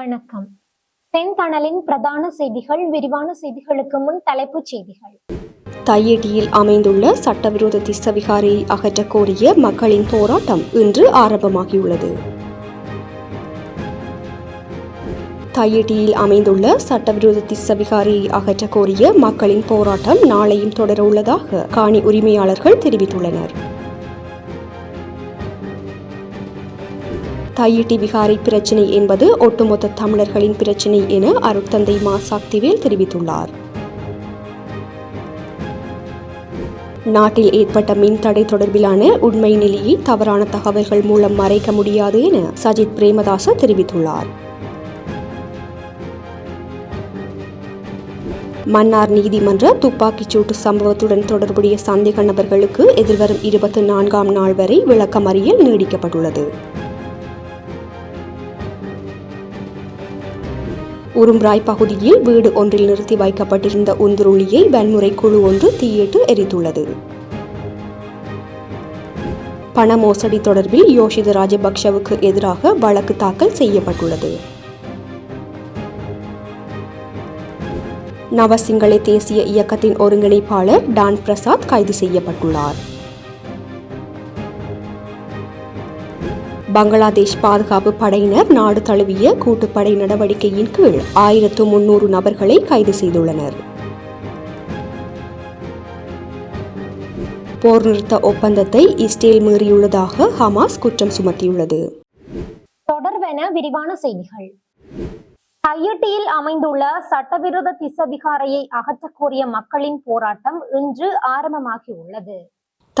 வணக்கம். செந்தணலின் பிரதான செய்திகள் விரிவான செய்திகளுக்கு முன் தலைப்புச் செய்திகள். தையடியில் அமைந்துள்ள சட்டவிரோத திசவிகாரியை அகற்ற கோரிய மக்களின் போராட்டம் இன்று ஆரம்பமாகியுள்ளது. தையடியில் அமைந்துள்ள சட்டவிரோத திசவிகாரியை அகற்ற கோரிய மக்களின் போராட்டம் நாளையும் தொடர உள்ளதாக காணி உரிமையாளர்கள் தெரிவித்துள்ளனர். தாயிட்டி விகாரை பிரச்சினை என்பது ஒட்டுமொத்த தமிழர்களின் பிரச்சினை என அருட்தந்தை மா சக்திவேல் தெரிவித்துள்ளார். நாட்டில் ஏற்பட்ட மின்தடை தொடர்பிலான உண்மை நிலையை தவறான தகவல்கள் மூலம் மறைக்க முடியாது என சஜித் பிரேமதாச தெரிவித்துள்ளார். மன்னார் நீதிமன்ற துப்பாக்கிச் சூட்டு சம்பவத்துடன் தொடர்புடைய சந்தேக நபர்களுக்கு எதிர்வரும் இருபத்தி நான்காம் நாள் வரை விளக்கமறியல் நீடிக்கப்பட்டுள்ளது. உரும்ராய் பகுதியில் வீடு ஒன்றில் நிறுத்தி வைக்கப்பட்டிருந்த உந்துருளியை வன்முறை குழு ஒன்று தீயிட்டு எரித்துள்ளது. பண மோசடி தொடர்பில் யோஷித ராஜபக்ஷவுக்கு எதிராக வழக்கு தாக்கல் செய்யப்பட்டுள்ளது. நவசிங்களை தேசிய இயக்கத்தின் ஒருங்கிணைப்பாளர் டான் பிரசாத் கைது செய்யப்பட்டுள்ளார். பங்களாதேஷ் பாதுகாப்பு படையினர் நாடு தழுவிய கூட்டுப்படை நடவடிக்கையின் கீழ் ஆயிரத்து முன்னூறு நபர்களை கைது செய்துள்ளனர். போர் நிறுத்த ஒப்பந்தத்தை இஸ்ரேல் மீறியுள்ளதாக ஹமாஸ் குற்றம் சுமத்தியுள்ளது. தொடர்வென விரிவான செய்திகள். தையிட்டியில் அமைந்துள்ள சட்டவிரோத திசவிகாரையை அகற்றக் கோரிய மக்களின் போராட்டம் இன்று ஆரம்பமாகியுள்ளது.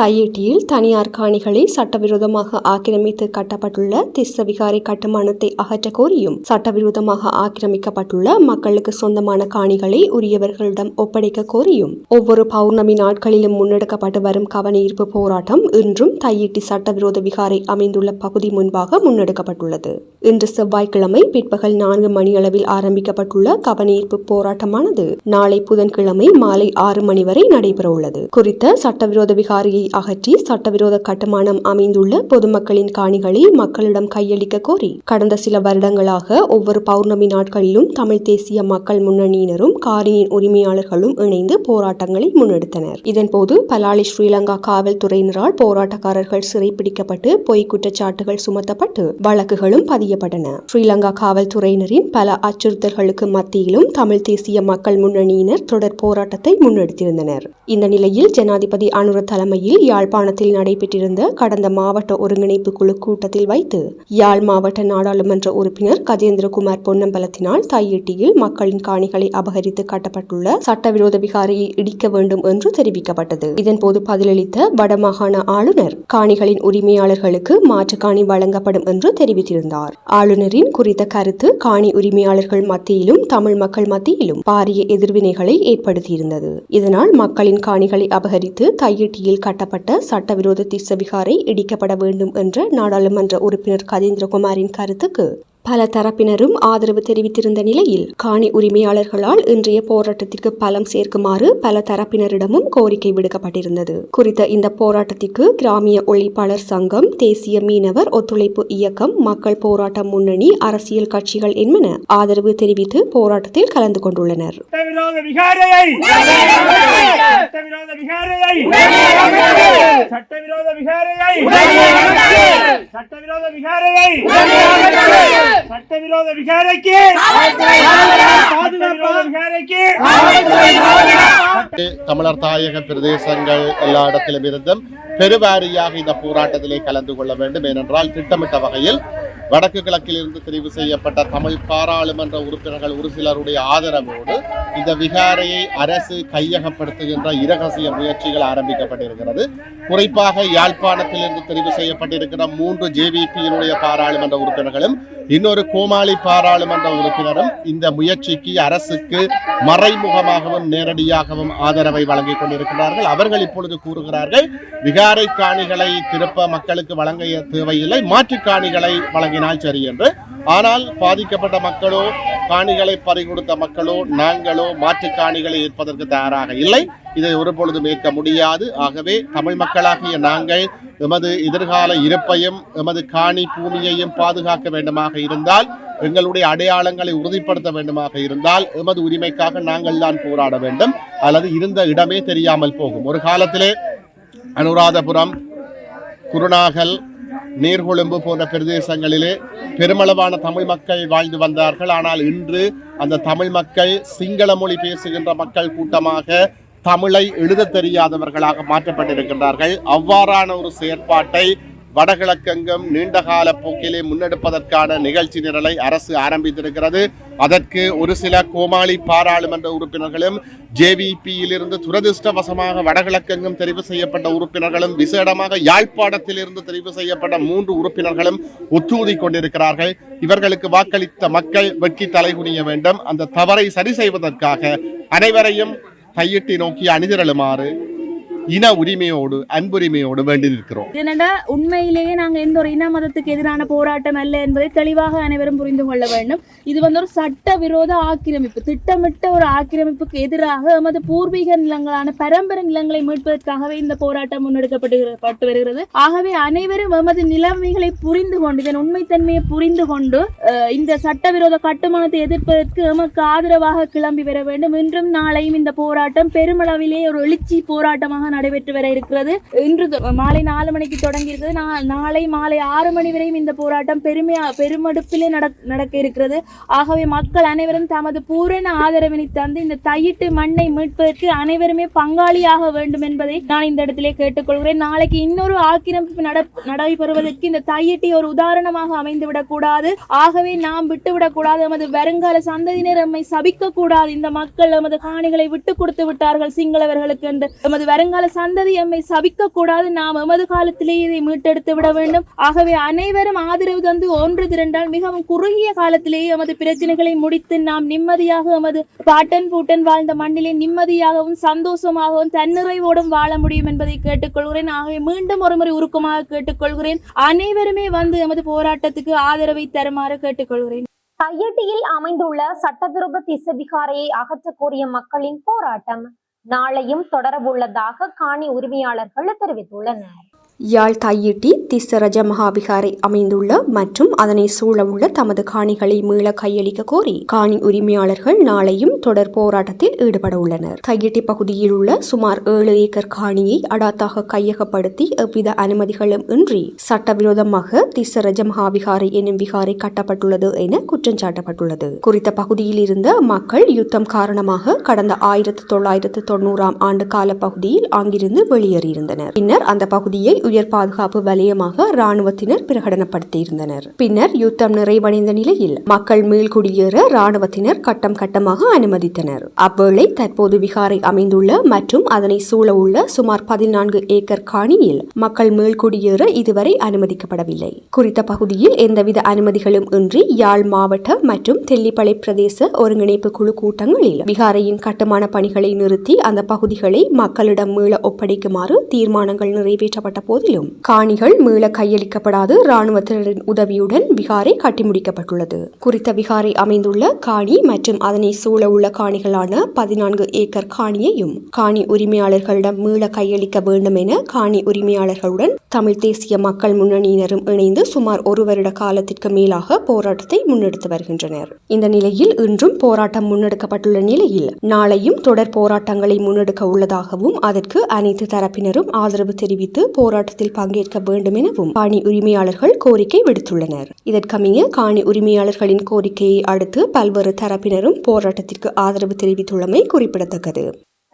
தையேட்டியில் தனியார் காணிகளை சட்டவிரோதமாக ஆக்கிரமித்து கட்டப்பட்டுள்ள திஸ்ஸவிகாரை கட்டுமானத்தை அகற்ற கோரியும் சட்டவிரோதமாக ஆக்கிரமிக்கப்பட்டுள்ள மக்களுக்கு சொந்தமான காணிகளை உரியவர்களிடம் ஒப்படைக்க கோரியும். ஒவ்வொரு பௌர்ணமி நாட்களிலும் முன்னெடுக்கப்பட்டு வரும் கவனஈர்ப்பு போராட்டம் இன்றும் தையீட்டி சட்டவிரோத விகாரை அமைந்துள்ள பகுதி முன்பாக முன்னெடுக்கப்பட்டுள்ளது. இன்று செவ்வாய்க்கிழமை பிற்பகல் நான்கு மணியளவில் ஆரம்பிக்கப்பட்டுள்ள கவனஈர்ப்பு போராட்டமானது நாளை புதன்கிழமை மாலை ஆறு மணி வரை நடைபெறவுள்ளது. குறித்த சட்டவிரோத விகாரியை அகற்றி சட்டவிரோத கட்டுமானம் அமைந்துள்ள பொதுமக்களின் காணிகளை மக்களிடம் கையளிக்க கோரி கடந்த சில வருடங்களாக ஒவ்வொரு பௌர்ணமி நாட்களிலும் தமிழ் தேசிய மக்கள் முன்னணியினரும் காரியின் உரிமையாளர்களும் இணைந்து போராட்டங்களை முன்னெடுத்தனர். இதன்போது பலாலி ஸ்ரீலங்கா காவல்துறையினரால் போராட்டக்காரர்கள் சிறைப்பிடிக்கப்பட்டு பொய் குற்றச்சாட்டுகள் சுமத்தப்பட்டு வழக்குகளும் பதியப்பட்டன. ஸ்ரீலங்கா காவல்துறையினரின் பல அச்சுறுத்தல்களுக்கு மத்தியிலும் தமிழ் தேசிய மக்கள் முன்னணியினர் தொடர் போராட்டத்தை முன்னெடுத்திருந்தனர். இந்த நிலையில் ஜனாதிபதி அனுர தலைமையில் யாழ்ப்பாணத்தில் நடைபெற்றிருந்த கடந்த மாவட்ட ஒருங்கிணைப்பு குழு கூட்டத்தில் வைத்து யாழ் மாவட்ட நாடாளுமன்ற உறுப்பினர் கஜேந்திரகுமார் பொன்னம்பலத்தினால் தையிட்டியில் மக்களின் காணிகளை அபகரித்து கட்டப்பட்டுள்ள சட்டவிரோத விகாரையை இடிக்க வேண்டும் என்று தெரிவிக்கப்பட்டது. இதன்போது பதிலளித்த வடமாகாண ஆளுநர் காணிகளின் உரிமையாளர்களுக்கு மாற்று காணி வழங்கப்படும் என்று தெரிவித்திருந்தார். ஆளுநரின் குறித்த கருத்து காணி உரிமையாளர்கள் மத்தியிலும் தமிழ் மக்கள் மத்தியிலும் பாரிய எதிர்வினைகளை ஏற்படுத்தியிருந்தது. இதனால் மக்களின் காணிகளை அபகரித்து தையிட்டியில் கட்டப்பட்ட சட்டவிரோத திஸ்ஸவிகாரை இடிக்கப்பட வேண்டும் என்ற நாடாளுமன்ற உறுப்பினர் கஜேந்திரகுமாரின் கருத்துக்கு பல தரப்பினரும் ஆதரவு தெரிவித்திருந்த நிலையில் காணி உரிமையாளர்களால் இன்றைய போராட்டத்திற்கு பலம் சேர்க்குமாறு பல தரப்பினரிடமும் கோரிக்கை விடுக்கப்பட்டிருந்தது. குறித்த இந்த போராட்டத்திற்கு கிராமிய ஒழிப்பாளர் சங்கம் தேசிய மீனவர் ஒத்துழைப்பு இயக்கம் மக்கள் போராட்ட முன்னணி அரசியல் கட்சிகள் என்பன ஆதரவு தெரிவித்து போராட்டத்தில் கலந்து கொண்டுள்ளனர். சட்டவிரோத விகாரையை! சட்டவிரோத விகாரைக்கு! தமிழர் தாயக பிரதேசங்கள் எல்லா இடத்திலும் இருந்தும் பெருவாரியாக இந்த போராட்டத்திலே கலந்து கொள்ள வேண்டும். ஏனென்றால் திட்டமிட்ட வகையில் வடக்கு கிழக்கில் இருந்து தெரிவு செய்யப்பட்ட தமிழ் பாராளுமன்ற உறுப்பினர்கள் ஒரு சிலருடைய ஆதரவோடு இந்த விகாரையை அரசு கையகப்படுத்துகின்ற இரகசிய முயற்சிகள் ஆரம்பிக்கப்பட்டிருக்கிறது. குறிப்பாக யாழ்ப்பாணத்தில் இருந்து தெரிவு செய்யப்பட்டிருக்கிற மூன்று ஜேவிபியினுடைய பாராளுமன்ற உறுப்பினர்களும் இன்னொரு கோமாளி பாராளுமன்ற உறுப்பினரும் இந்த முயற்சிக்கு அரசுக்கு மறைமுகமாகவும் நேரடியாகவும் ஆதரவை வழங்கிக் கொண்டிருக்கிறார்கள் அவர்கள் இப்பொழுது கூறுகிறார்கள் விகாரை காணிகளை திருப்ப மக்களுக்கு வழங்க தேவையில்லை மாற்று காணிகளை வழங்கினால் சரி என்று. ஆனால் பாதிக்கப்பட்ட மக்களோ காணிகளை பறிகொடுத்த மக்களோ நாங்களோ மாற்று காணிகளை ஏற்பதற்கு தயாராக இல்லை. இதை ஒரு பொழுதும் ஏற்க முடியாது. ஆகவே தமிழ் மக்களாகிய நாங்கள் எமது எதிர்கால இருப்பையும் எமது காணி பூமியையும் பாதுகாக்க வேண்டுமாக இருந்தால் எங்களுடைய அடையாளங்களை உறுதிப்படுத்த வேண்டுமாக இருந்தால் எமது உரிமைக்காக நாங்கள் தான் போராட வேண்டும். அல்லது இருந்த இடமே தெரியாமல் போகும். ஒரு காலத்திலே அனுராதபுரம் குருநாகல் நீர்கொழும்பு போன்ற பிரதேசங்களிலே பெருமளவான தமிழ் மக்கள் வாழ்ந்து வந்தார்கள். ஆனால் இன்று அந்த தமிழ் மக்கள் சிங்கள மொழி பேசுகின்ற மக்கள் கூட்டமாக தமிழை எழுத தெரியாதவர்களாக மாற்றப்பட்டிருக்கின்றார்கள். அவ்வாறான ஒரு செயற்பாட்டை வடகிழக்கெங்கும் நீண்டகால போக்கிலே முன்னெடுப்பதற்கான நிகழ்ச்சி நிரலை அரசு ஆரம்பித்திருக்கிறது. அதற்கு ஒரு சில கோமாளி பாராளுமன்ற உறுப்பினர்களும் ஜேவிபியிலிருந்து துரதிருஷ்டவசமாக வடகிழக்கெங்கும் தெரிவு செய்யப்பட்ட உறுப்பினர்களும் விசேடமாக யாழ்ப்பாணத்திலிருந்து தெரிவு செய்யப்பட்ட மூன்று உறுப்பினர்களும் ஒத்துழைதி கொண்டிருக்கிறார்கள். இவர்களுக்கு வாக்களித்த மக்கள் வெட்கி தலைகுனிய வேண்டும். அந்த தவறை சரி செய்வதற்காக அனைவரையும் கையிட்டி நோக்கி அணிதிரளுமாறு இன உரிமையோடு அன்புரிமையோடு வேண்டி நிற்கிறோம். என்னடா? உண்மையிலேயே நாங்க எந்த ஒரு இன மதத்துக்கு எதிரான போராட்டம் அல்ல என்பதை தெளிவாக அனைவரும் புரிந்து கொள்ள வேண்டும். இது வந்து ஒரு சட்ட விரோத ஆக்கிரமிப்பு. திட்டமிட்ட ஒரு ஆக்கிரமிப்புக்கு எதிராக எமது பூர்வீக நிலங்களான பரம்பரை நிலங்களை மீட்பதற்காகவே இந்த போராட்டம் முன்னெடுக்கப்பட்டு பட்டு வருகிறது. ஆகவே அனைவரும் எமது நிலைமைகளை புரிந்து கொண்டு இதன் உண்மைத்தன்மையை புரிந்து கொண்டு இந்த சட்டவிரோத கட்டுமானத்தை எதிர்ப்பதற்கு எமக்கு ஆதரவாக கிளம்பி வர வேண்டும். இன்றும் நாளையும் இந்த போராட்டம் பெருமளவிலே ஒரு எழுச்சி போராட்டமாக நடைபெற்று வர இருக்கிறது. இன்று மாலை நாலு மணிக்கு தொடங்கி இருக்கிறது. நாளை மாலை ஆறு மணி வரையும் இந்த போராட்டம் பெருமையா பெருமெடுப்பிலே நடக்க இருக்கிறது. ஆகவே மக்கள் அனைவரும் தமது பூரண ஆதரவினை தந்து இந்த தையிட்டு மண்ணை மீட்பதற்கு அனைவருமே பங்காளியாக வேண்டும் என்பதை நான் இந்த இடத்திலே கேட்டுக்கொள்கிறேன். நாளைக்கு இன்னொரு ஆக்கிரமிப்பு நட நடைபெறுவதற்கு இந்த தையிட்டி ஒரு உதாரணமாக அமைந்துவிடக் கூடாது. ஆகவே நாம் விட்டுவிடக் கூடாது. நமது வருங்கால சந்ததியினர் நம்மை சபிக்க கூடாது. இந்த மக்கள் நமது காணிகளை விட்டு கொடுத்து விட்டார்கள். சிங்களவர்களுக்கு என்று நமது வருங்கால சந்ததி எம்மை சபிக்க கூடாது நாம் எமது காலத்திலேயே இதை மீட்டெடுத்து விட வேண்டும். ஆகவே அனைவரும் ஆதரவு தந்து ஒன்று திரண்டால் மிகவும் குறுகிய காலத்திலேயே எமது பிரச்சனைகளை முடித்து நாம் நிம்மதியாக எமது பாட்டன் பூட்டன் வாழ்ந்த மண்ணிலே நிம்மதியாகவும் சந்தோஷமாகவும் தன்னிறைவோடும் வாழ முடியும் என்பதை கேட்டுக்கொள்கிறேன். ஆகவே மீண்டும் ஒருமுறை உருக்கமாக கேட்டுக்கொள்கிறேன். அனைவருமே வந்து எமது போராட்டத்துக்கு ஆதரவை தருமாறு கேட்டுக்கொள்கிறேன். கையட்டியில் அமைந்துள்ள சட்டவிரோத திசவிகாரையை அகற்றக் கோரிய மக்களின் போராட்டம். நாளையும் தொடரவுள்ளதாக காணி உரிமையாளர்கள் தெரிவித்துள்ளனர். யாழ் தையிட்டி திஸ்ஸரஜ மகாவிகாரை அமைந்துள்ள மற்றும் அதனை சூழவுள்ள தமது காணிகளை மீள கையளிக்க கோரி காணி உரிமையாளர்கள் நாளையும் தொடர் போராட்டத்தில் ஈடுபட உள்ளனர். தையிட்டி பகுதியில் உள்ள சுமார் ஏழு ஏக்கர் காணியை அடாத்தாக கையகப்படுத்தி எவ்வித அனுமதிகளும் இன்றி சட்டவிரோதமாக திஸ்ஸரஜ மகாவிகாரை எனும் விகாரை கட்டப்பட்டுள்ளது என குற்றம் சாட்டப்பட்டுள்ளது. குறித்த பகுதியில் இருந்த மக்கள் யுத்தம் காரணமாக கடந்த ஆயிரத்தி தொள்ளாயிரத்து தொண்ணூறாம் ஆண்டு கால பகுதியில் அங்கிருந்து வெளியேறியிருந்தனர். பின்னர் அந்த பகுதியை உயர் பாதுகாப்பு வலயமாக ராணுவத்தினர் பிரகடனப்படுத்தியிருந்தனர். பின்னர் யுத்தம் நிறைவடைந்த நிலையில் மக்கள் மீள்குடியேற ராணுவத்தினர் கட்டம் கட்டமாக அனுமதித்தனர். அவ்வேளை தற்போது விகாரை அமைந்துள்ள மற்றும் அதனை சூழ உள்ள சுமார் பதினான்கு ஏக்கர் காணியில் மக்கள் மீள்குடியேற இதுவரை அனுமதிக்கப்படவில்லை. குறித்த பகுதியில் எந்தவித அனுமதிகளும் இன்றி யாழ் மாவட்ட மற்றும் தெல்லிப்பளை பிரதேச ஒருங்கிணைப்பு குழு கூட்டங்களில் விகாரையின் கட்டுமான பணிகளை நிறுத்தி அந்த பகுதிகளை மக்களிடம் மீள ஒப்படைக்குமாறு தீர்மானங்கள் நிறைவேற்றப்பட்ட போதிலும் காணிகள் மீள கையளிக்கப்படாது ராணுவத்தினரின் உதவியுடன் விகாரை கட்டி முடிக்கப்பட்டுள்ளது. குறித்த விகாரை அமைந்துள்ள காணி மற்றும் அதனை சூழ உள்ள காணிகளான பதினான்கு ஏக்கர் காணியையும் காணி உரிமையாளர்களிடம் மீள கையளிக்க வேண்டும் என காணி உரிமையாளர்களுடன் தமிழ் தேசிய மக்கள் முன்னணியினரும் இணைந்து சுமார் ஒரு வருட காலத்திற்கு மேலாக போராட்டத்தை முன்னெடுத்து வருகின்றனர். இந்த நிலையில் இன்றும் போராட்டம் முன்னெடுக்கப்பட்டுள்ள நிலையில் நாளையும் தொடர் போராட்டங்களை முன்னெடுக்க உள்ளதாகவும் அதற்கு அனைத்து தரப்பினரும் ஆதரவு தெரிவித்து போராட்டத்தில் பங்கேற்க வேண்டும் எனவும் காணி உரிமையாளர்கள் கோரிக்கை விடுத்துள்ளனர். இதற்கமைய காணி உரிமையாளர்களின் கோரிக்கையை அடுத்து பல்வேறு தரப்பினரும் போராட்டத்திற்கு ஆதரவு தெரிவித்துள்ளமை குறிப்பிடத்தக்கது.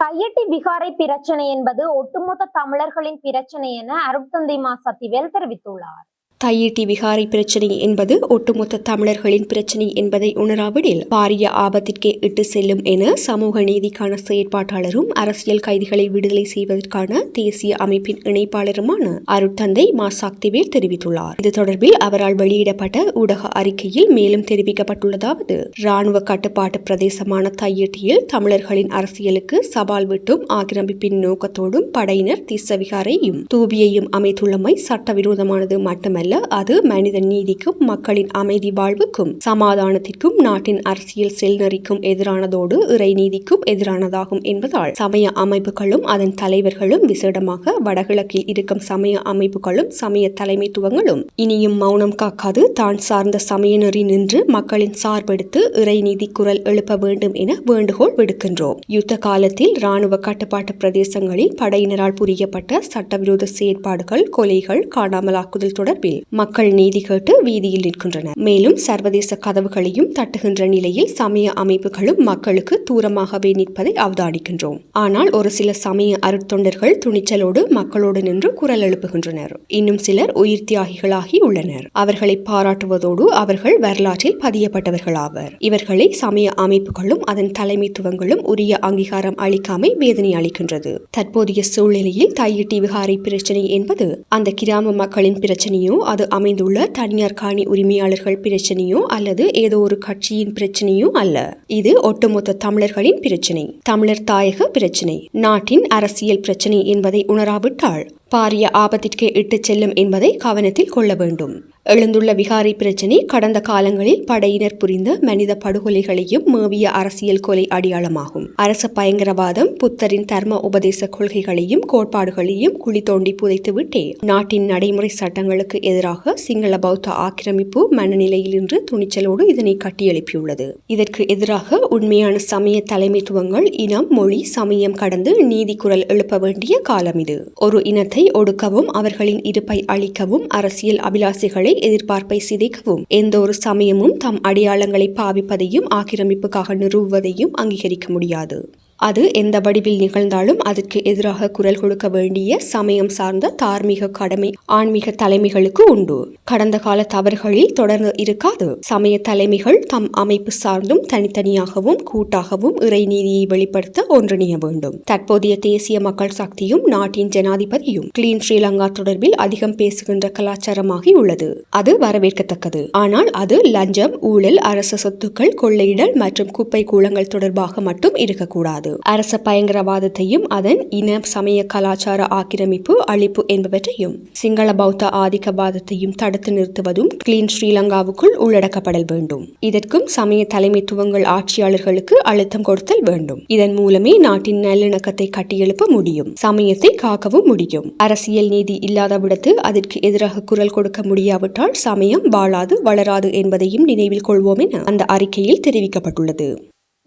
தையட்டி விகாரை பிரச்சனை என்பது ஒட்டுமொத்த தமிழர்களின் பிரச்சனை என அருட்தந்தை மா சத்திவேல் தெரிவித்துள்ளார். தையீட்டி விகாரை பிரச்சனை என்பது ஒட்டுமொத்த தமிழர்களின் பிரச்சனை என்பதை உணராவிடில் பாரிய ஆபத்திற்கே இட்டு செல்லும் என சமூக நீதிக்கான செயற்பாட்டாளரும் அரசியல் கைதிகளை விடுதலை செய்வதற்கான தேசிய அமைப்பின் இணைப்பாளருமான அருட்தந்தை மா சக்திவேல் தெரிவித்துள்ளார். இது தொடர்பில் அவரால் வெளியிடப்பட்ட ஊடக அறிக்கையில் மேலும் தெரிவிக்கப்பட்டுள்ளதாவது ராணுவ கட்டுப்பாட்டு பிரதேசமான தையீட்டியில் தமிழர்களின் அரசியலுக்கு சவால் விட்டும் ஆக்கிரமிப்பின் நோக்கத்தோடும் படையினர் திஸ்ஸ விகாரையும் தூபியையும் அமைத்துள்ளமை சட்டவிரோதமானது மட்டுமல்ல அல்ல அது மனித நீதிக்கும் மக்களின் அமைதி வாழ்வுக்கும் சமாதானத்திற்கும் நாட்டின் அரசியல் செல்நெறிக்கும் எதிரானதோடு இறை நீதிக்கும் எதிரானதாகும் என்பதால் சமய அமைப்புகளும் அதன் தலைவர்களும் விசேடமாக வடகிழக்கில் இருக்கும் சமய அமைப்புகளும் சமய தலைமைத்துவங்களும் இனியும் மௌனம் காக்காது தான் சார்ந்த சமய நெறி நின்று மக்களின் சார்பெடுத்து இறை நீதி குரல் எழுப்ப வேண்டும் என வேண்டுகோள் விடுக்கின்றோம். யுத்த காலத்தில் ராணுவ கட்டுப்பாட்டு பிரதேசங்களில் படையினரால் புரியப்பட்ட சட்டவிரோத செயற்பாடுகள் கொலைகள் காணாமலாக்குதல் தொடர்பில் மக்கள் நீதி கேட்டு வீதியில் நிற்கின்றனர். மேலும் சர்வதேச கதவுகளையும் தட்டுகின்ற நிலையில் சமய அமைப்புகளும் மக்களுக்கு தூரமாகவே நிற்பதை அவதானிக்கின்றோம். ஆனால் ஒரு சில சமய அருட்தொண்டர்கள் துணிச்சலோடு மக்களோடு நின்று குரல் எழுப்புகின்றனர். இன்னும் சிலர் உயிர் தியாகிகளாகி உள்ளனர். அவர்களை பாராட்டுவதோடு அவர்கள் வரலாற்றில் பதியப்பட்டவர்களாவர். இவர்களை சமய அமைப்புகளும் அதன் தலைமைத்துவங்களும் உரிய அங்கீகாரம் அளிக்காமை வேதனை அளிக்கின்றது. தற்போதைய சூழ்நிலையில் தையிட்டி விகாரை பிரச்சனை என்பது அந்த கிராம மக்களின் பிரச்சனையோ அது அமைந்துள்ள தனியார் காணி உரிமையாளர்கள் பிரச்சனையோ அல்லது ஏதோ ஒரு கட்சியின் பிரச்சனையோ அல்ல. இது ஒட்டுமொத்த தமிழர்களின் பிரச்சனை. தமிழர் தாயக பிரச்சனை. நாட்டின் அரசியல் பிரச்சனை என்பதை உணராவிட்டால் பாரிய ஆபத்திற்கு இட்டுச் செல்லும் என்பதை கவனத்தில் கொள்ள வேண்டும். எழுந்துள்ள விகாரை பிரச்சினை கடந்த காலங்களில் படையினர் புரிந்த மனித படுகொலைகளையும் மேவிய அரசியல் கொலை அடையாளமாகும். அரச பயங்கரவாதம் புத்தரின் தர்ம உபதேச கொள்கைகளையும் கோட்பாடுகளையும் குழி தோண்டி புதைத்துவிட்டே நாட்டின் நடைமுறை சட்டங்களுக்கு எதிராக சிங்கள பௌத்த ஆக்கிரமிப்பு மனநிலையில் இன்று துணிச்சலோடு இதனை கட்டியெழுப்பியுள்ளது. இதற்கு எதிராக உண்மையான சமய தலைமைத்துவங்கள் இனம் மொழி சமயம் கடந்து நீதி குரல் எழுப்ப வேண்டிய காலம் இது. ஒரு இனத்தை ஒடுக்கவும் அவர்களின் இருப்பை அழிக்கவும் அரசியல் அபிலாசிகளை எதிர்பார்ப்பை சிதைக்கவும். எந்த ஒரு சமயமும் தம் அடையாளங்களை பாவிப்பதையும் ஆக்கிரமிப்புக்காக நிறுவுவதையும் அங்கீகரிக்க முடியாது. அது எந்த வடிவில் நிகழ்ந்தாலும் அதற்கு எதிராக குரல் கொடுக்க வேண்டிய சமயம் சார்ந்த தார்மீக கடமை ஆன்மீக தலைமைகளுக்கு உண்டு. கடந்த கால தவறுகளில் தொடர்ந்து இருக்காது. சமய தலைமைகள் தம் அமைப்பு சார்ந்தும் தனித்தனியாகவும் கூட்டாகவும் இறை நீதியை வெளிப்படுத்த ஒன்றிணைய வேண்டும். தற்போதைய தேசிய மக்கள் சக்தியும் நாட்டின் ஜனாதிபதியும் கிளீன் ஸ்ரீலங்கா தொடர்பில் அதிகம் பேசுகின்ற கலாச்சாரமாகி உள்ளது அது வரவேற்கத்தக்கது. ஆனால் அது லஞ்சம் ஊழல் அரச சொத்துக்கள் கொள்ளையிடல் மற்றும் குப்பை கூலங்கள் தொடர்பாக மட்டும் இருக்கக்கூடாது. அரச பயங்கரவாதத்தையும் அதன் இன சமய கலாச்சார ஆக்கிரமிப்பு அழிப்பு என்பவற்றையும் சிங்கள பௌத்த ஆதிக்கவாதத்தையும் தடுத்து நிறுத்துவதும் கிளீன் ஸ்ரீலங்காவுக்குள் உள்ளடக்கப்படல் வேண்டும். இதற்கும் சமய தலைமைத்துவங்கள் ஆட்சியாளர்களுக்கு அழுத்தம் கொடுத்தல் வேண்டும். இதன் மூலமே நாட்டின் நல்லிணக்கத்தை கட்டியெழுப்ப முடியும். சமயத்தை காக்கவும் முடியும். அரசியல் நீதி இல்லாத விடத்து அதற்கு எதிராக குரல் கொடுக்க முடியாவிட்டால் சமயம் வாழாது வளராது என்பதையும் நினைவில் கொள்வோம் என அந்த அறிக்கையில் தெரிவிக்கப்பட்டுள்ளது.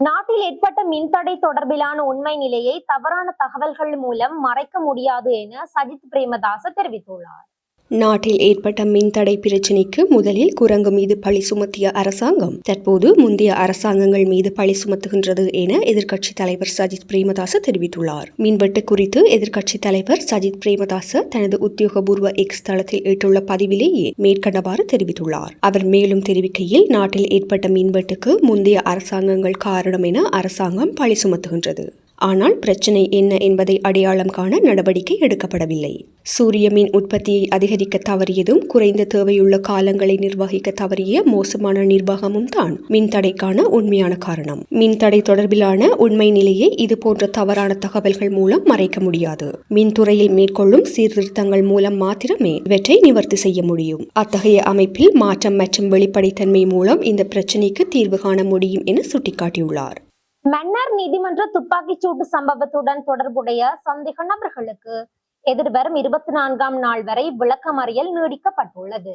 நாட்டில் ஏற்பட்ட மின்தடை தொடர்பிலான உண்மை நிலையை தவறான தகவல்கள் மூலம் மறைக்க முடியாது என சஜித் பிரேமதாச தெரிவித்துள்ளார். நாட்டில் ஏற்பட்ட மின்தடை பிரச்சினைக்கு முதலில் குரங்கு மீது பழி சுமத்திய அரசாங்கம். தற்போது முந்தைய அரசாங்கங்கள் மீது பழி சுமத்துகின்றது என எதிர்க்கட்சித் தலைவர் சஜித் பிரேமதாச தெரிவித்துள்ளார். மின்வெட்டு குறித்து எதிர்க்கட்சித் தலைவர் சஜித் பிரேமதாச தனது உத்தியோகபூர்வ எக்ஸ் தளத்தில் இட்டுள்ள பதிவிலேயே மேற்கண்டவாறு தெரிவித்துள்ளார். அவர் மேலும் தெரிவிக்கையில் நாட்டில் ஏற்பட்ட மின்வெட்டுக்கு முந்தைய அரசாங்கங்கள் காரணம் என அரசாங்கம் பழி சுமத்துகின்றது. ஆனால் பிரச்சினை என்ன என்பதை அடையாளம் காண நடவடிக்கை எடுக்கப்படவில்லை. சூரிய மின் உற்பத்தியை அதிகரிக்க தவறியதும் குறைந்த தேவையுள்ள காலங்களை நிர்வகிக்க தவறிய மோசமான நிர்வாகமும் தான் மின்தடைக்கான உண்மையான காரணம். மின்தடை தொடர்பிலான உண்மை நிலையை இது போன்ற தவறான தகவல்கள் மூலம் மறைக்க முடியாது. மின்துறையில் மேற்கொள்ளும் சீர்திருத்தங்கள் மூலம் மாத்திரமே இவற்றை நிவர்த்தி செய்ய முடியும். அத்தகைய அமைப்பில் மாற்றம் மற்றும் வெளிப்படைத்தன்மை மூலம் இந்த பிரச்சினைக்கு தீர்வு காண முடியும் என சுட்டிக்காட்டியுள்ளார். மன்னார் நீதிமன்ற துப்பாக்கிச் சூட்டு சம்பவத்துடன் தொடர்புடைய சந்தேக நபர்களுக்கு எதிர்வரும் இருபத்தி நான்காம் நாள் வரை விளக்கமறியல் நீடிக்கப்பட்டுள்ளது.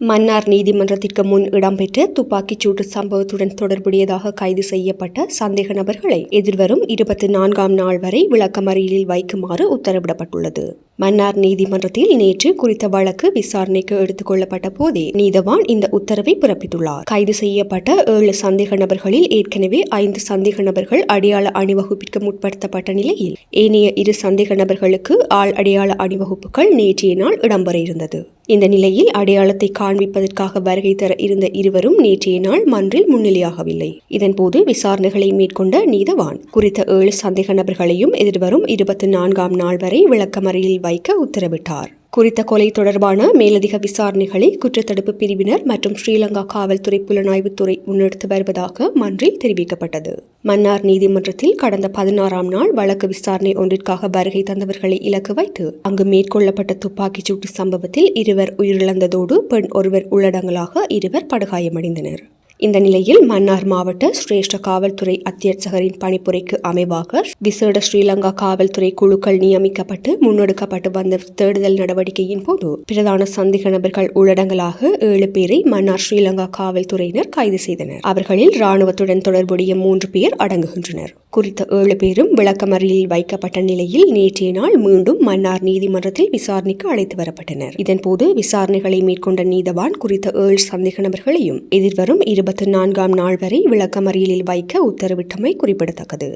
மன்னார் நீதிமன்றத்திற்கு முன் இடம்பெற்ற துப்பாக்கிச் சூட்டு சம்பவத்துடன் தொடர்புடையதாக கைது செய்யப்பட்ட சந்தேக நபர்களை எதிர்வரும் இருபத்தி நான்காம் நாள் வரை விளக்கமறியலில் வைக்குமாறு உத்தரவிடப்பட்டுள்ளது. மன்னார் நீதிமன்றத்தில் நேற்று குறித்த வழக்கு விசாரணைக்கு எடுத்துக் கொள்ளப்பட்ட போதே நீதவான் இந்த உத்தரவை பிறப்பித்துள்ளார். கைது செய்யப்பட்ட ஏழு சந்தேக நபர்களில் ஏற்கனவே ஐந்து சந்தேக நபர்கள் அடையாள அணிவகுப்பிற்கு முற்படுத்தப்பட்ட நிலையில் ஏனைய இரு சந்தேக நபர்களுக்கு ஆள் அடையாள அணிவகுப்புகள் நேற்றைய நாள் இடம்பெற இருந்தது. இந்த நிலையில் அடையாளத்தை காண்பிப்பதற்காக வருகை தர இருந்த இருவரும் நேற்றைய நாள் மன்றில் முன்னிலையாகவில்லை. இதன்போது விசாரணைகளை மேற்கொண்ட நீதவான் குறித்த ஏழு சந்தேக நபர்களையும் எதிர்வரும் இருபத்தி நான்காம் நாள் வரை விளக்கமறையில் வைக்க உத்தரவிட்டார். குறித்த கொலை தொடர்பான மேலதிக விசாரணைகளை குற்றத்தடுப்பு பிரிவினர் மற்றும் ஸ்ரீலங்கா காவல்துறை புலனாய்வுத்துறை முன்னெடுத்து வருவதாக மன்றில் தெரிவிக்கப்பட்டது. மன்னார் நீதிமன்றத்தில் கடந்த பதினாறாம் நாள் வழக்கு விசாரணை ஒன்றிற்காக வருகை தந்தவர்களை இலக்கு வைத்து அங்கு மேற்கொள்ளப்பட்ட துப்பாக்கிச் சூட்டு சம்பவத்தில் இருவர் உயிரிழந்ததோடு பெண் ஒருவர் உள்ளடங்கலாக இருவர் படுகாயமடைந்தனர். இந்த நிலையில் மன்னார் மாவட்ட சிரேஷ்ட காவல்துறை அத்தியட்சகரின் பணிப்புரைக்கு அமைவாக விசேட ஸ்ரீலங்கா காவல்துறை குழுக்கள் நியமிக்கப்பட்டு முன்னெடுக்கப்பட்டு வந்த தேடுதல் நடவடிக்கையின் போது பிரதான சந்தேக நபர்கள் உள்ளடங்கலாக ஏழு பேரை மன்னார் ஸ்ரீலங்கா காவல்துறையினர் கைது செய்தனர். அவர்களில் ராணுவத்துடன் தொடர்புடைய மூன்று பேர் அடங்குகின்றனர். குறித்த ஏழு பேரும் விளக்கமறியலில் வைக்கப்பட்ட நிலையில் நேற்றைய நாள் மீண்டும் மன்னார் நீதிமன்றத்தில் விசாரணைக்கு அழைத்து வரப்பட்டனர். இதன்போது விசாரணைகளை மேற்கொண்ட நீதவான் குறித்த ஏழு சந்தேக நபர்களையும் எதிர்வரும் இருபது இருபத்தி நான்காம் நாள் வரை விளக்கமறியலில் வைக்க உத்தரவிட்டமை குறிப்பிடத்தக்கது.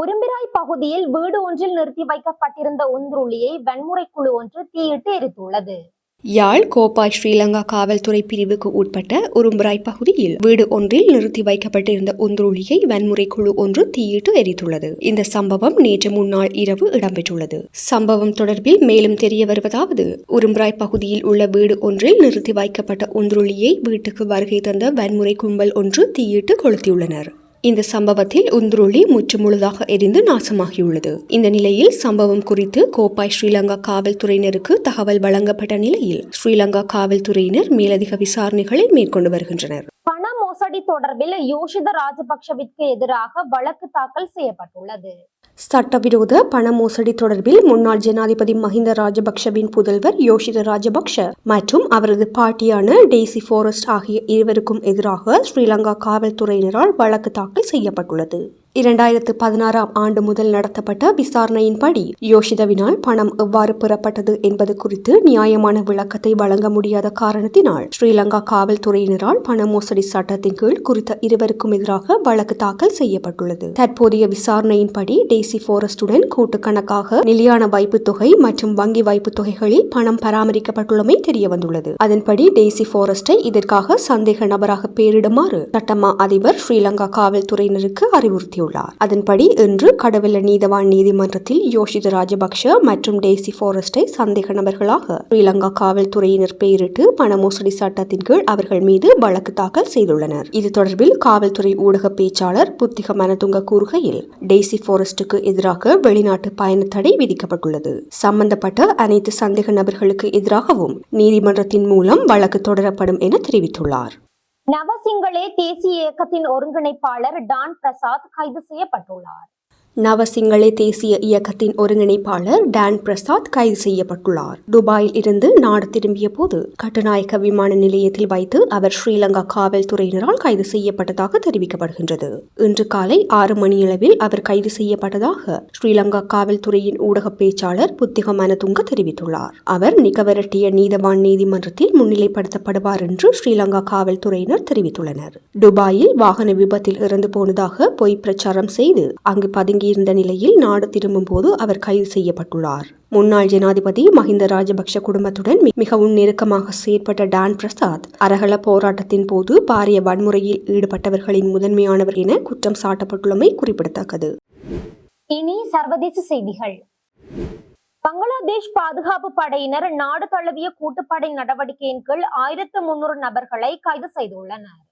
உரும்பிராய் பகுதியில் வீடு ஒன்றில் நிறுத்தி வைக்கப்பட்டிருந்த உந்துருளியை வன்முறை குழு ஒன்று தீயிட்டு எரித்துள்ளது. யாழ் கோப்பாய் ஸ்ரீலங்கா காவல்துறை பிரிவுக்கு உட்பட்ட உரும்பராய் பகுதியில் வீடு ஒன்றில் நிறுத்தி வைக்கப்பட்டிருந்த உந்துருளியை வன்முறை குழு ஒன்று தீயிட்டு எரித்துள்ளது. இந்த சம்பவம் நேற்று முன்னாள் இரவு இடம்பெற்றுள்ளது. சம்பவம் தொடர்பில் மேலும் தெரிய வருவதாவது உரும்பராய் பகுதியில் உள்ள வீடு ஒன்றில் நிறுத்தி வைக்கப்பட்ட உந்துருளியை வீட்டுக்கு வருகை தந்த வன்முறை கும்பல் ஒன்று தீயிட்டு கொளுத்தியுள்ளனர். இந்த சம்பவத்தில் உந்துருளி முற்றுமுழுதாக எரிந்து நாசமாகியுள்ளது. இந்த நிலையில் சம்பவம் குறித்து கோப்பாய் ஸ்ரீலங்கா காவல்துறையினருக்கு தகவல் வழங்கப்பட்ட நிலையில் ஸ்ரீலங்கா காவல்துறையினர் மேலதிக விசாரணைகளை மேற்கொண்டு வருகின்றனர். பண மோசடி தொடர்பில் யோஷித ராஜபக்ஷவிற்கு எதிராக வழக்கு தாக்கல் செய்யப்பட்டுள்ளது. சட்டவிரோத பண மோசடி தொடர்பில் முன்னாள் ஜனாதிபதி மஹிந்த ராஜபக்ஷவின் புதல்வர் யோஷித ராஜபக்ஷ மற்றும் அவரது பாட்டியான டெய்சி ஃபாரஸ்ட் ஆகிய இருவருக்கும் எதிராக ஸ்ரீலங்கா காவல்துறையினரால் வழக்கு தாக்கல் செய்யப்பட்டுள்ளது. இரண்டாயிரத்து பதினாறாம் ஆண்டு முதல் நடத்தப்பட்ட விசாரணையின்படி யோஷிதவினால் பணம் எவ்வாறு பெறப்பட்டது என்பது குறித்து நியாயமான விளக்கத்தை வழங்க முடியாத காரணத்தினால் ஸ்ரீலங்கா காவல்துறையினரால் பண மோசடி சட்டத்தின் கீழ் குறித்த இருவருக்கும் எதிராக வழக்கு தாக்கல் செய்யப்பட்டுள்ளது. தற்போதைய விசாரணையின்படி டேசி போரஸ்டுடன் கூட்டு கூட்டுக்கணக்காக நிலையான வைப்பு தொகை மற்றும் வங்கி வைப்பு தொகைகளில் பணம் பராமரிக்கப்பட்டுள்ளமை தெரியவந்துள்ளது. அதன்படி டேசி போரஸ்டை இதற்காக சந்தேக நபராக பெயரிடுமாறு சட்டமா அதிபர் ஸ்ரீலங்கா காவல்துறையினருக்கு அறிவுறுத்தியுள்ளார் அதன்படி இன்று கடவுள நீதவான் நீதிமன்றத்தில் யோஷித ராஜபக்ஷ மற்றும் டேசி ஃபாரஸ்டை சந்தேக நபர்களாக ஸ்ரீலங்கா காவல்துறையினர் பெயரிட்டு பண மோசடி சட்டத்தின் கீழ் அவர்கள் மீது வழக்கு தாக்கல் செய்துள்ளனர். இது தொடர்பில் காவல்துறை ஊடக பேச்சாளர் புத்திக மனதுங்க கூறுகையில் டேசி ஃபாரஸ்டுக்கு எதிராக வெளிநாட்டு பயண தடை விதிக்கப்பட்டுள்ளது. சம்பந்தப்பட்ட அனைத்து சந்தேக நபர்களுக்கு எதிராகவும் நீதிமன்றத்தின் மூலம் வழக்கு தொடரப்படும் என தெரிவித்துள்ளார். நவசிங்களே தேசிய இயக்கத்தின் ஒருங்கிணைப்பாளர் டான் பிரசாத் கைது செய்யப்பட்டுள்ளார். நவசிங்களே தேசிய இயக்கத்தின் ஒருங்கிணைப்பாளர் டான் பிரசாத் கைது செய்யப்பட்டுள்ளார். துபாயில் இருந்து நாடு திரும்பிய போது கட்டுநாயக்க விமான நிலையத்தில் வைத்து அவர் ஸ்ரீலங்கா காவல்துறையினரால் கைது செய்யப்பட்டதாக தெரிவிக்கப்படுகின்றது. இன்று காலை ஆறு மணியளவில் அவர் கைது செய்யப்பட்டதாக ஸ்ரீலங்கா காவல்துறையின் ஊடக பேச்சாளர் புத்திக மனதுங்க தெரிவித்துள்ளார். அவர் நிகவரட்டிய நீதவான் நீதிமன்றத்தில் முன்னிலைப்படுத்தப்படுவார் என்று ஸ்ரீலங்கா காவல்துறையினர் தெரிவித்துள்ளனர். துபாயில் வாகன விபத்தில் இறந்து போனதாக பொய் பிரச்சாரம் செய்து அங்கு பதுங்கியிருந்த நிலையில் நாடு திரும்பும்போது அவர் கைது செய்யப்பட்டுள்ளார். முன்னாள் ஜனாதிபதி மஹிந்த ராஜபக்ஷ குடும்பத்துடன் மிகவும் நெருக்கமாக செயற்பட்ட டான் பிரசாத் அரகல போராட்டத்தின் போது பாரிய வன்முறையில் ஈடுபட்டவர்களின் முதன்மையானவர் என குற்றம் சாட்டப்பட்டுள்ளமை குறிப்பிடத்தக்கது. இனி சர்வதேச செய்திகள். பங்களாதேஷ் பாதுகாப்பு படையினர் நாடு தழுவிய கூட்டுப்படை நடவடிக்கையின் கீழ் ஆயிரத்து முன்னூறு நபர்களை கைது செய்துள்ளனர்.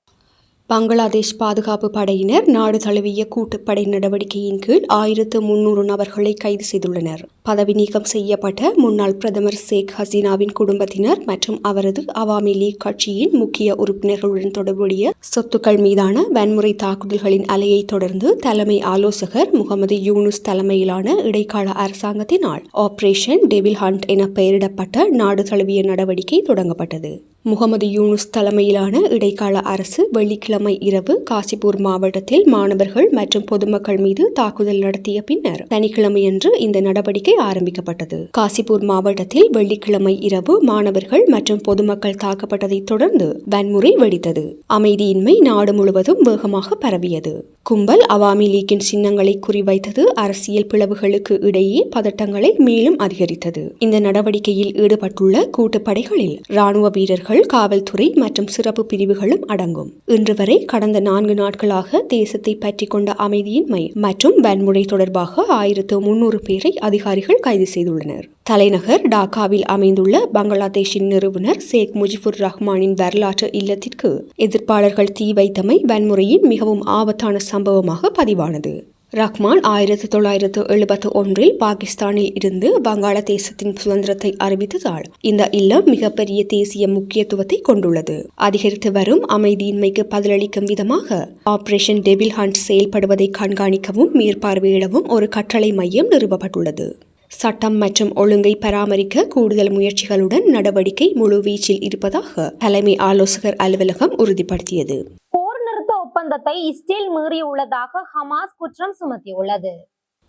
பங்களாதேஷ் பாதுகாப்பு படையினர் நாடு தழுவிய கூட்டுப்படை நடவடிக்கையின் கீழ் ஆயிரத்து முன்னூறு நபர்களை கைது செய்துள்ளனர். பதவி நீக்கம் செய்யப்பட்ட முன்னாள் பிரதமர் ஷேக் ஹசீனாவின் குடும்பத்தினர் மற்றும் அவரது அவாமி லீக் கட்சியின் முக்கிய உறுப்பினர்களுடன் தொடர்புடைய சொத்துக்கள் மீதான வன்முறை தாக்குதல்களின் அலையை தொடர்ந்து தலைமை ஆலோசகர் முகமது யூனுஸ் தலைமையிலான இடைக்கால அரசாங்கத்தினால் ஆபரேஷன் டெவில் ஹண்ட் என பெயரிடப்பட்ட நாடு தழுவிய நடவடிக்கை தொடங்கப்பட்டது. முகமது யூனுஸ் தலைமையிலான இடைக்கால அரசு வெள்ளிக்கிழமை இரவு காசிப்பூர் மாவட்டத்தில் மாணவர்கள் மற்றும் பொதுமக்கள் மீது தாக்குதல் நடத்திய பின்னர் சனிக்கிழமையன்று இந்த நடவடிக்கை ஆரம்பிக்கப்பட்டது. காசிப்பூர் மாவட்டத்தில் வெள்ளிக்கிழமை இரவு மாணவர்கள் மற்றும் பொதுமக்கள் தாக்கப்பட்டதைத் தொடர்ந்து வன்முறை வெடித்தது. அமைதியின்மை நாடு முழுவதும் வேகமாக பரவியது. கும்பல் அவாமி லீக்கின் சின்னங்களை குறிவைத்தது அரசியல் பிளவுகளுக்கு இடையே பதட்டங்களை மேலும் அதிகரித்தது. இந்த நடவடிக்கையில் ஈடுபட்டுள்ள கூட்டுப்படைகளில் ராணுவ வீரர்கள் காவல்துறை மற்றும் சிறப்பு பிரிவுகளும் அடங்கும். இன்று வரை கடந்த நான்கு நாட்களாக தேசத்தை பற்றி கொண்ட அமைதியின்மை மற்றும் வன்முறை தொடர்பாக ஆயிரத்து முன்னூறு பேரை அதிகாரிகள் கைது செய்துள்ளனர். தலைநகர் டாக்காவில் அமைந்துள்ள பங்களாதேஷின் நிறுவனர் ஷேக் முஜிபுர் ரஹ்மானின் வரலாற்று இல்லத்திற்கு எதிர்ப்பாளர்கள் தீ வைத்தமை வன்முறையின் மிகவும் ஆபத்தான சம்பவமாக பதிவானது. ரஹ்மான் ஆயிரத்து தொள்ளாயிரத்து எழுபத்து ஒன்றில் பாகிஸ்தானில் இருந்து வங்காளதேசத்தின் சுதந்திரத்தை அறிவித்ததால் இந்த இல்லம் மிகப்பெரிய தேசிய முக்கியத்துவத்தை கொண்டுள்ளது. அதிகரித்து வரும் அமைதியின்மைக்கு பதிலளிக்கும் விதமாக ஆபரேஷன் டெவில் ஹண்ட் செயல்படுவதை கண்காணிக்கவும் மேற்பார்வையிடவும் ஒரு கட்டளை மையம் நிறுவப்பட்டுள்ளது. சட்டம் மற்றும் ஒழுங்கை பராமரிக்க கூடுதல் முயற்சிகளுடன் நடவடிக்கை முழுவீச்சில் இருப்பதாக தலைமை ஆலோசகர் அலுவலகம் உறுதிப்படுத்தியது. ஒப்பந்தத்தை இஸ்ரேல் மீறியுள்ளதாக ஹமாஸ் குற்றம் சுமத்தியுள்ளது.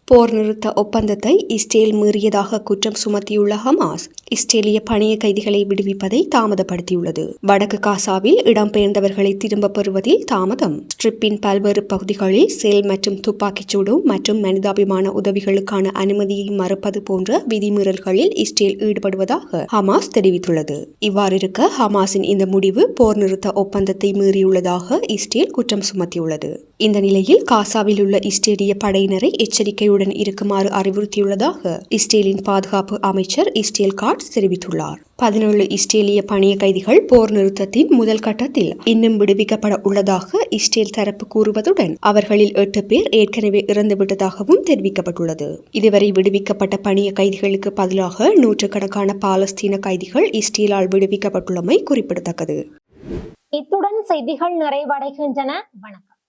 போர் நிறுத்த ஒப்பந்தத்தை இஸ்ரேல் மீறியதாக குற்றம் சுமத்தியுள்ள ஹமாஸ் இஸ்ரேலிய பணிய கைதிகளை விடுவிப்பதை தாமதப்படுத்தியுள்ளது. வடக்கு காசாவில் இடம்பெயர்ந்தவர்களை திரும்பப் பெறுவதில் தாமதம். ஸ்ட்ரிப்பின் பல்வேறு பகுதிகளில் சேல் மற்றும் துப்பாக்கிச்சூடு மற்றும் மனிதாபிமான உதவிகளுக்கான அனுமதியை மறுப்பது போன்ற விதிமீறல்களில் இஸ்ரேல் ஈடுபடுவதாக ஹமாஸ் தெரிவித்துள்ளது. இவ்வாறிருக்க ஹமாஸின் இந்த முடிவு போர் நிறுத்த ஒப்பந்தத்தை மீறியுள்ளதாக இஸ்ரேல் குற்றம் சுமத்தியுள்ளது. இந்த நிலையில் காசாவில் உள்ள இஸ்ரேலிய படையினரை எச்சரிக்கையுடன் இருக்குமாறு அறிவுறுத்தியுள்ளதாக இஸ்ரேலின் பாதுகாப்பு அமைச்சர் இஸ்ரேல் காட்ஸ் தெரிவித்துள்ளார். பதினேழு இஸ்ரேலிய பணிய கைதிகள் போர் நிறுத்தத்தின் முதல் கட்டத்தில் இன்னும் விடுவிக்கப்பட உள்ளதாக இஸ்ரேல் தரப்பு கூறுவதுடன் அவர்களில் எட்டு பேர் ஏற்கனவே இறந்துவிட்டதாகவும் தெரிவிக்கப்பட்டுள்ளது. இதுவரை விடுவிக்கப்பட்ட பணிய கைதிகளுக்கு பதிலாக நூற்றுக்கணக்கான பாலஸ்தீன கைதிகள் இஸ்ரேலால் விடுவிக்கப்பட்டுள்ளமை குறிப்பிடத்தக்கது. இத்துடன் செய்திகள் நிறைவடைகின்றன. வணக்கம்.